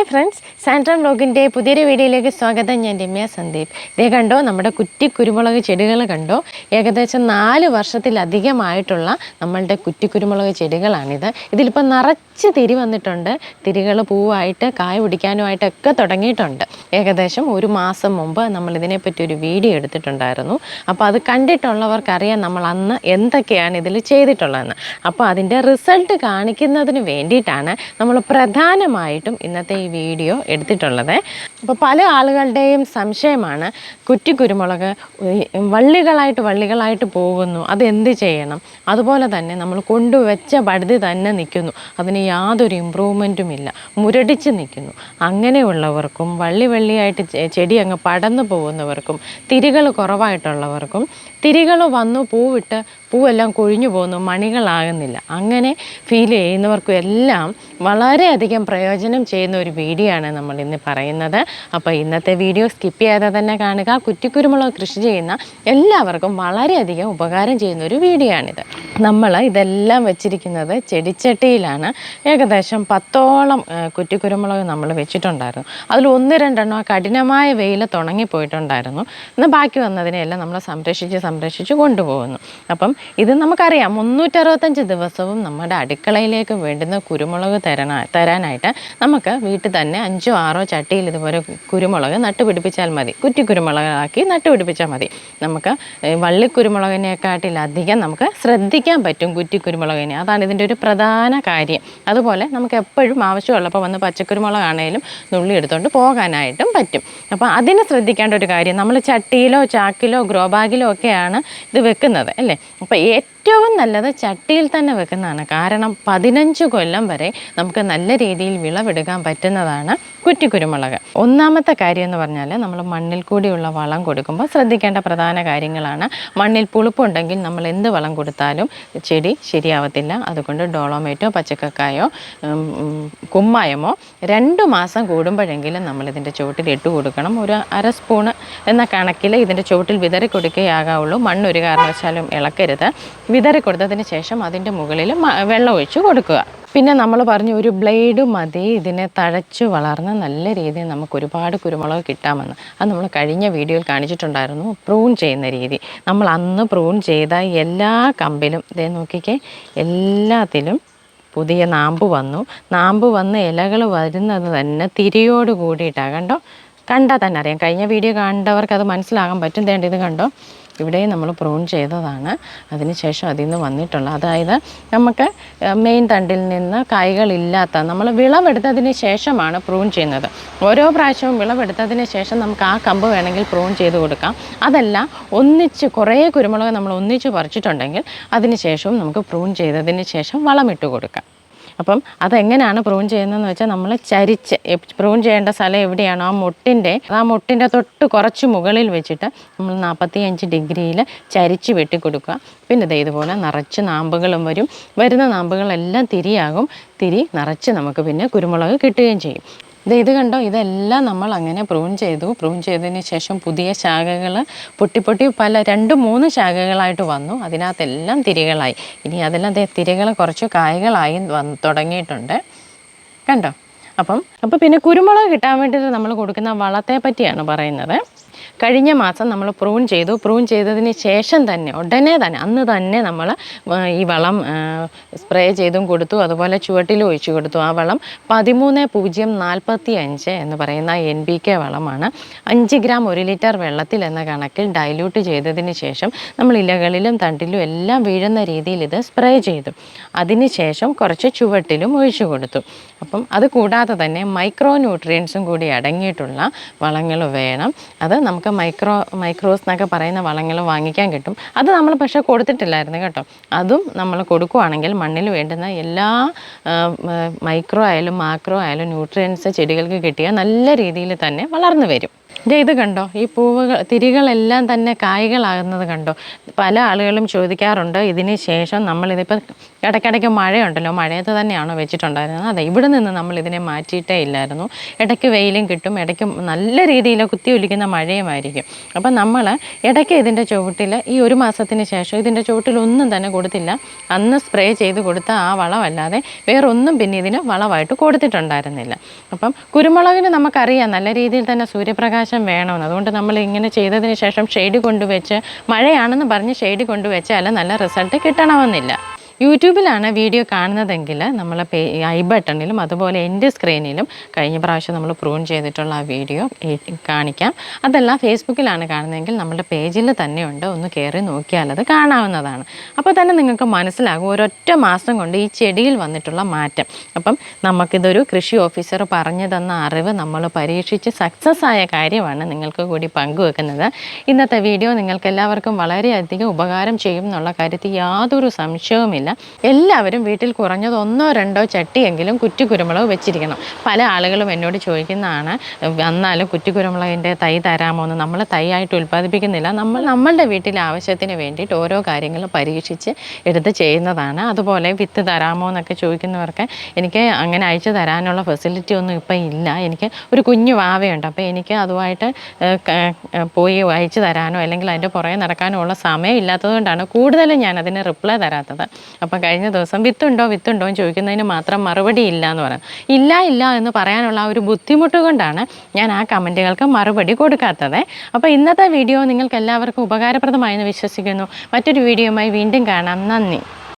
Hi friends സാൻഡ്രം ബ്ലോഗിന്റെ പുതിയൊരു വീഡിയോയിലേക്ക് സ്വാഗതം. ഞാൻ രമ്യ സന്ദീപ്. ഇതേ കണ്ടോ നമ്മുടെ കുറ്റി കുരുമുളക് ചെടികൾ കണ്ടോ? ഏകദേശം നാല് വർഷത്തിലധികമായിട്ടുള്ള നമ്മളുടെ കുറ്റി കുരുമുളക് ചെടികളാണിത്. ഇതിലിപ്പോൾ നിറച്ച് തിരി വന്നിട്ടുണ്ട്. തിരികൾ പൂവായിട്ട് കായ പിടിക്കാനുമായിട്ടൊക്കെ തുടങ്ങിയിട്ടുണ്ട്. ഏകദേശം ഒരു മാസം മുമ്പ് നമ്മൾ ഇതിനെപ്പറ്റി ഒരു വീഡിയോ എടുത്തിട്ടുണ്ടായിരുന്നു. അപ്പോൾ അത് കണ്ടിട്ടുള്ളവർക്കറിയാം നമ്മൾ അന്ന് എന്തൊക്കെയാണ് ഇതിൽ ചെയ്തിട്ടുള്ളതെന്ന്. അപ്പോൾ അതിന്റെ റിസൾട്ട് കാണിക്കുന്നതിന് വേണ്ടിയിട്ടാണ് നമ്മൾ പ്രധാനമായിട്ടും ഇന്നത്തെ ഈ വീഡിയോ എടുത്തിട്ടുള്ളത്. അപ്പോൾ പല ആളുകളുടെയും സംശയമാണ് കുറ്റി കുരുമുളക് വള്ളികളായിട്ട് വള്ളികളായിട്ട് പോകുന്നു അത് എന്ത് ചെയ്യണം? അതുപോലെ തന്നെ നമ്മൾ കൊണ്ടുവച്ച പടുതി തന്നെ നിൽക്കുന്നു അതിന് യാതൊരു ഇമ്പ്രൂവ്മെന്റും ഇല്ല മുരടിച്ച് നിൽക്കുന്നു. അങ്ങനെയുള്ളവർക്കും വള്ളി വള്ളിയായിട്ട് ചെടി അങ്ങ് പടന്നു പോകുന്നവർക്കും തിരികൾ കുറവായിട്ടുള്ളവർക്കും തിരികൾ വന്നു പൂവിട്ട് പൂവെല്ലാം കൊഴിഞ്ഞു പോകുന്നു മണികളാകുന്നില്ല. അങ്ങനെ ഫീൽ ചെയ്യുന്നവർക്കും എല്ലാം വളരെയധികം പ്രയോജനം ചെയ്യുന്ന ഒരു വീഡിയോ ആണ് നമ്മൾ ഇന്ന് പറയുന്നത്. അപ്പോൾ ഇന്നത്തെ വീഡിയോ സ്കിപ്പ് ചെയ്യാതെ തന്നെ കാണുക. കുറ്റിക്കുരുമുളക് കൃഷി ചെയ്യുന്ന എല്ലാവർക്കും വളരെയധികം ഉപകാരം ചെയ്യുന്ന ഒരു വീഡിയോ ആണിത്. നമ്മൾ ഇതെല്ലാം വെച്ചിരിക്കുന്നത് ചെടിച്ചട്ടിയിലാണ്. ഏകദേശം പത്തോളം കുറ്റി കുറ്റിക്കുരുമുളക് നമ്മൾ വെച്ചിട്ടുണ്ടായിരുന്നു. അതിൽ ഒന്ന് രണ്ടെണ്ണം കഠിനമായ വെയിൽ തുടങ്ങിപ്പോയിട്ടുണ്ടായിരുന്നു എന്നാൽ ബാക്കി വന്നതിനെയെല്ലാം നമ്മൾ സംരക്ഷിച്ച് സംരക്ഷിച്ച് കൊണ്ടുപോകുന്നു. അപ്പം ഇത് നമുക്കറിയാം മുന്നൂറ്ററുപത്തഞ്ച് ദിവസവും നമ്മുടെ അടുക്കളയിലേക്ക് വേണ്ടുന്ന കുരുമുളക് തരണ തരാനായിട്ട് നമുക്ക് വീട്ടിൽ തന്നെ അഞ്ചോ ആറോ ചട്ടിയിൽ ഇതുപോലെ കുരുമുളക് നട്ടുപിടിപ്പിച്ചാൽ മതി. കുറ്റി കുരുമുളകാക്കി നട്ടുപിടിപ്പിച്ചാൽ മതി. നമുക്ക് വള്ളിക്കുരുമുളകിനെക്കാട്ടിലധികം നമുക്ക് ശ്രദ്ധിക്കാൻ പറ്റും കുറ്റി കുരുമുളകിനെ അതാണ് ഇതിന്റെ ഒരു പ്രധാന കാര്യം. അതുപോലെ നമുക്ക് എപ്പോഴും ആവശ്യമുള്ളപ്പോൾ വന്ന് പച്ചക്കുരുമുളകാണേലും നുള്ളി എടുത്തുകൊണ്ട് പോകാനായിട്ടും പറ്റും. അപ്പോൾ അതിനെ ശ്രദ്ധിക്കേണ്ട ഒരു കാര്യം നമ്മൾ ചട്ടിയിലോ ചാക്കിലോ ഗ്രോ ബാഗിലോ ഒക്കെയാണ് ഇത് വെക്കുന്നത് അല്ലേ? അപ്പോൾ ഏറ്റവും നല്ലത് ചട്ടിയിൽ തന്നെ വെക്കുന്നതാണ്. കാരണം പതിനഞ്ച് കൊല്ലം വരെ നമുക്ക് നല്ല രീതിയിൽ വിളവെടുക്കാൻ പറ്റുന്നതാണ് കുറ്റിക്കുരുമുളക്. ഒന്നാമത്തെ കാര്യം എന്ന് പറഞ്ഞാൽ നമ്മൾ മണ്ണിൽ കൂടിയുള്ള വളം കൊടുക്കുമ്പോൾ ശ്രദ്ധിക്കേണ്ട പ്രധാന കാര്യങ്ങളാണ്. മണ്ണിൽ പുളിപ്പുണ്ടെങ്കിൽ നമ്മൾ എന്ത് വളം കൊടുത്താലും ചെടി ശരിയാവത്തില്ല. അതുകൊണ്ട് ഡോളോമേറ്റോ പച്ചക്കക്കായോ കുമ്മായമോ രണ്ട് മാസം കൂടുമ്പോഴെങ്കിലും നമ്മൾ ഇതിന്റെ ചുവട്ടിൽ ഇട്ട് കൊടുക്കണം. ഒരു അര സ്പൂണ് എന്ന കണക്കിൽ ഇതിന്റെ ചുവട്ടിൽ വിതറി കൊടുക്കുകയാകാവുള്ളൂ മണ്ണൊരു കാരണവശാലും ഇളക്കരുത്. വിതറി കൊടുത്തതിന് ശേഷം അതിന്റെ മുകളിൽ വെള്ളം ഒഴിച്ച് കൊടുക്കുക. പിന്നെ നമ്മൾ പറഞ്ഞു ഒരു ബ്ലേഡ് മതി ഇതിനെ തഴച്ചു വളർന്ന് നല്ല രീതിയിൽ നമുക്ക് ഒരുപാട് കുരുമുളക് കിട്ടാമെന്ന്. അത് നമ്മൾ കഴിഞ്ഞ വീഡിയോയിൽ കാണിച്ചിട്ടുണ്ടായിരുന്നു പ്രൂൺ ചെയ്യുന്ന രീതി. നമ്മൾ അന്ന് പ്രൂൺ ചെയ്ത എല്ലാ കമ്പിലും ഇതേ നോക്കിക്കേ എല്ലാത്തിലും പുതിയ നാമ്പ് വന്നു. നാമ്പ് വന്ന് ഇലകൾ വരുന്നത് തന്നെ തിരിയോട് കൂടിയിട്ടാണ് കണ്ടോ? കണ്ടാൽ തന്നെ അറിയാം. കഴിഞ്ഞ വീഡിയോ കണ്ടവർക്ക് അത് മനസ്സിലാകാൻ പറ്റും. തേണ്ട ഇത് കണ്ടോ? ഇവിടെയും നമ്മൾ പ്രൂൺ ചെയ്തതാണ്. അതിനുശേഷം അതിൽ നിന്ന് വന്നിട്ടുള്ള അതായത് നമുക്ക് മെയിൻ തണ്ടിൽ നിന്ന് കായ്കളില്ലാത്ത നമ്മൾ വിളവെടുത്തതിന് ശേഷമാണ് പ്രൂൺ ചെയ്യുന്നത്. ഓരോ പ്രാവശ്യവും വിളവെടുത്തതിന് ശേഷം നമുക്ക് ആ കമ്പ് വേണമെങ്കിൽ പ്രൂൺ ചെയ്ത് കൊടുക്കാം. അതല്ല ഒന്നിച്ച് കുറേ കുരുമുളക് നമ്മൾ ഒന്നിച്ച് പറിച്ചിട്ടുണ്ടെങ്കിൽ അതിന് ശേഷവും നമുക്ക് പ്രൂൺ ചെയ്തതിന് ശേഷം വളമിട്ട് കൊടുക്കാം. അപ്പം അതെങ്ങനെയാണ് പ്രൂൺ ചെയ്യുന്നതെന്ന് വെച്ചാൽ നമ്മൾ ചരിച്ച് പ്രൂൺ ചെയ്യേണ്ട സ്ഥലം എവിടെയാണോ ആ മുട്ടിന്റെ ആ മുട്ടിന്റെ തൊട്ട് കുറച്ച് മുകളിൽ വെച്ചിട്ട് നമ്മൾ നാൽപ്പത്തി അഞ്ച് ഡിഗ്രിയിൽ ചരിച്ച് വെട്ടിക്കൊടുക്കുക. പിന്നെ ഇത് ഇതുപോലെ നിറച്ച് നാമ്പുകളും വരും. വരുന്ന നാമ്പുകളെല്ലാം തിരിയാകും. തിരി നിറച്ച് നമുക്ക് പിന്നെ കുരുമുളക് കിട്ടുകയും ചെയ്യും. ഇത് ഇത് കണ്ടോ? ഇതെല്ലാം നമ്മൾ അങ്ങനെ പ്രൂൺ ചെയ്തു. പ്രൂൺ ചെയ്തതിന് ശേഷം പുതിയ ശാഖകൾ പൊട്ടി പൊട്ടി പല രണ്ട് മൂന്ന് ശാഖകളായിട്ട് വന്നു. അതിനകത്തെല്ലാം തിരികളായി. ഇനി അതെല്ലാം തിരികൾ കുറച്ച് കായകളായി വന്ന് തുടങ്ങിയിട്ടുണ്ട്. കണ്ടോ? അപ്പം അപ്പോൾ പിന്നെ കുരുമുളക് കിട്ടാൻ വേണ്ടിയിട്ട് നമ്മൾ കൊടുക്കുന്ന വളത്തെ പറ്റിയാണ് പറയുന്നത്. കഴിഞ്ഞ മാസം നമ്മൾ പ്രൂൺ ചെയ്തു. പ്രൂൺ ചെയ്തതിന് ശേഷം തന്നെ ഉടനെ തന്നെ അന്ന് തന്നെ നമ്മൾ ഈ വളം സ്പ്രേ ചെയ്തും കൊടുത്തു. അതുപോലെ ചുവട്ടിലും ഒഴിച്ചു കൊടുത്തു. ആ വളം പതിമൂന്ന് പൂജ്യം നാൽപ്പത്തി അഞ്ച് എന്ന് പറയുന്ന എൻ ബി കെ വളമാണ്. അഞ്ച് ഗ്രാം ഒരു ലിറ്റർ വെള്ളത്തിൽ എന്ന കണക്കിൽ ഡൈല്യൂട്ട് ചെയ്തതിന് ശേഷം നമ്മൾ ഇലകളിലും തണ്ടിലും എല്ലാം വീഴുന്ന രീതിയിൽ ഇത് സ്പ്രേ ചെയ്തു. അതിന് ശേഷം കുറച്ച് ചുവട്ടിലും ഒഴിച്ചു കൊടുത്തു. അപ്പം അത് കൂടാതെ തന്നെ മൈക്രോ ന്യൂട്രിയൻസും കൂടി അടങ്ങിയിട്ടുള്ള വളങ്ങൾ വേണം. അത് നമുക്ക് മൈക്രോ മൈക്രോസ് എന്നൊക്കെ പറയുന്ന വളങ്ങൾ വാങ്ങിക്കാൻ കിട്ടും. അത് നമ്മൾ പക്ഷേ കൊടുത്തിട്ടില്ലായിരുന്നു കേട്ടോ. അതും നമ്മൾ കൊടുക്കുവാണെങ്കിൽ മണ്ണിൽ വേണ്ടുന്ന എല്ലാ മൈക്രോ ആയാലും മാക്രോ ആയാലും ന്യൂട്രിയൻസ് ചെടികൾക്ക് കിട്ടിയാൽ നല്ല രീതിയിൽ തന്നെ വളർന്നു വരും. ഇത് കണ്ടോ? ഈ പൂവുകൾ തിരികളെല്ലാം തന്നെ കായ്കളാകുന്നത് കണ്ടോ? പല ആളുകളും ചോദിക്കാറുണ്ട് ഇതിന് ശേഷം നമ്മൾ ഇതിപ്പോൾ ഇടയ്ക്കിടയ്ക്ക് മഴയുണ്ടല്ലോ മഴയത്ത് തന്നെയാണോ വെച്ചിട്ടുണ്ടായിരുന്നത്? അതെ ഇവിടെ നിന്ന് നമ്മൾ ഇതിനെ മാറ്റിയിട്ടേ ഇല്ലായിരുന്നു. ഇടയ്ക്ക് വെയിലും കിട്ടും ഇടയ്ക്ക് നല്ല രീതിയിൽ കുത്തി ഒലിക്കുന്ന മഴയുമായിരിക്കും. അപ്പം നമ്മൾ ഇടയ്ക്ക് ഇതിന്റെ ചുവട്ടിൽ ഈ ഒരു മാസത്തിന് ശേഷം ഇതിന്റെ ചുവട്ടിൽ ഒന്നും തന്നെ കൊടുത്തില്ല. അന്ന് സ്പ്രേ ചെയ്ത് കൊടുത്ത ആ വളമല്ലാതെ വേറൊന്നും പിന്നെ ഇതിന് വളമായിട്ട് കൊടുത്തിട്ടുണ്ടായിരുന്നില്ല. അപ്പം കുരുമുളകിന് നമുക്കറിയാം നല്ല രീതിയിൽ തന്നെ സൂര്യപ്രകാശം വേണമെന്ന്. അതുകൊണ്ട് നമ്മൾ ഇങ്ങനെ ചെയ്തതിന് ശേഷം ഷെയ്ഡ് കൊണ്ടുവച്ച് മഴയാണെന്ന് പറഞ്ഞ് ഷെയ്ഡ് കൊണ്ടുവച്ചാൽ നല്ല റിസൾട്ട് കിട്ടണമെന്നില്ല. യൂട്യൂബിലാണ് വീഡിയോ കാണുന്നതെങ്കിൽ നമ്മൾ ഐ ബട്ടണിലും അതുപോലെ എന്റെ സ്ക്രീനിലും കഴിഞ്ഞ പ്രാവശ്യം നമ്മൾ പ്രൂൺ ചെയ്തിട്ടുള്ള ആ വീഡിയോ കാണിക്കാം. അതല്ല ഫേസ്ബുക്കിലാണ് കാണുന്നതെങ്കിൽ നമ്മുടെ പേജിൽ തന്നെയുണ്ട്. ഒന്ന് കയറി നോക്കിയാൽ അത് കാണാവുന്നതാണ്. അപ്പോൾ തന്നെ നിങ്ങൾക്ക് മനസ്സിലാകും ഒരൊറ്റ മാസം കൊണ്ട് ഈ ചെടിയിൽ വന്നിട്ടുള്ള മാറ്റം. അപ്പം നമുക്കിതൊരു കൃഷി ഓഫീസർ പറഞ്ഞു തന്ന അറിവ് നമ്മൾ പരീക്ഷിച്ച് സക്സസ് ആയ കാര്യമാണ് നിങ്ങൾക്ക് കൂടി പങ്കുവെക്കുന്നത്. ഇന്നത്തെ വീഡിയോ നിങ്ങൾക്ക് എല്ലാവർക്കും വളരെയധികം ഉപകാരം ചെയ്യും എന്നുള്ള കാര്യത്തിൽ യാതൊരു സംശയവുമില്ല. എല്ലാവരും വീട്ടിൽ കുറഞ്ഞത് ഒന്നോ രണ്ടോ ചട്ടിയെങ്കിലും കുറ്റി കുരുമുളക് വെച്ചിരിക്കണം. പല ആളുകളും എന്നോട് ചോദിക്കുന്നതാണ് കുറ്റി കുരുമുളകിന്റെ തൈ തരാമോ എന്ന്? നമ്മൾ തൈയായിട്ട് ഉൽപ്പാദിപ്പിക്കുന്നില്ല. നമ്മൾ നമ്മളുടെ വീട്ടിലെ ആവശ്യത്തിന് വേണ്ടിയിട്ട് ഓരോ കാര്യങ്ങൾ പരീക്ഷിച്ച് എടുത്ത് ചെയ്യുന്നതാണ്. അതുപോലെ വിത്ത് തരാമോ എന്നൊക്കെ ചോദിക്കുന്നവർക്ക് എനിക്ക് അങ്ങനെ അയച്ചു തരാനുള്ള ഫെസിലിറ്റി ഒന്നും ഇപ്പം ഇല്ല. എനിക്ക് ഒരു കുഞ്ഞു വാവയുണ്ട്. അപ്പോൾ എനിക്ക് അതുമായിട്ട് പോയി അയച്ചു തരാനോ അല്ലെങ്കിൽ അതിന്റെ പുറകെ നടക്കാനോ ഉള്ള സമയം ഇല്ലാത്തതുകൊണ്ടാണ് കൂടുതലും ഞാൻ അതിന് റിപ്ലൈ തരാത്തത്. അപ്പം കഴിഞ്ഞ ദിവസം വിത്തുണ്ടോ വിത്തുണ്ടോ എന്ന് ചോദിക്കുന്നതിന് മാത്രം മറുപടി ഇല്ല എന്ന് പറഞ്ഞു. ഇല്ല ഇല്ല എന്ന് പറയാനുള്ള ഒരു ബുദ്ധിമുട്ട് കൊണ്ടാണ് ഞാൻ ആ കമന്റുകൾക്ക് മറുപടി കൊടുക്കാത്തത്. അപ്പോൾ ഇന്നത്തെ വീഡിയോ നിങ്ങൾക്ക് എല്ലാവർക്കും ഉപകാരപ്രദമായെന്ന് വിശ്വസിക്കുന്നു. മറ്റൊരു വീഡിയോയുമായി വീണ്ടും കാണാം. നന്ദി.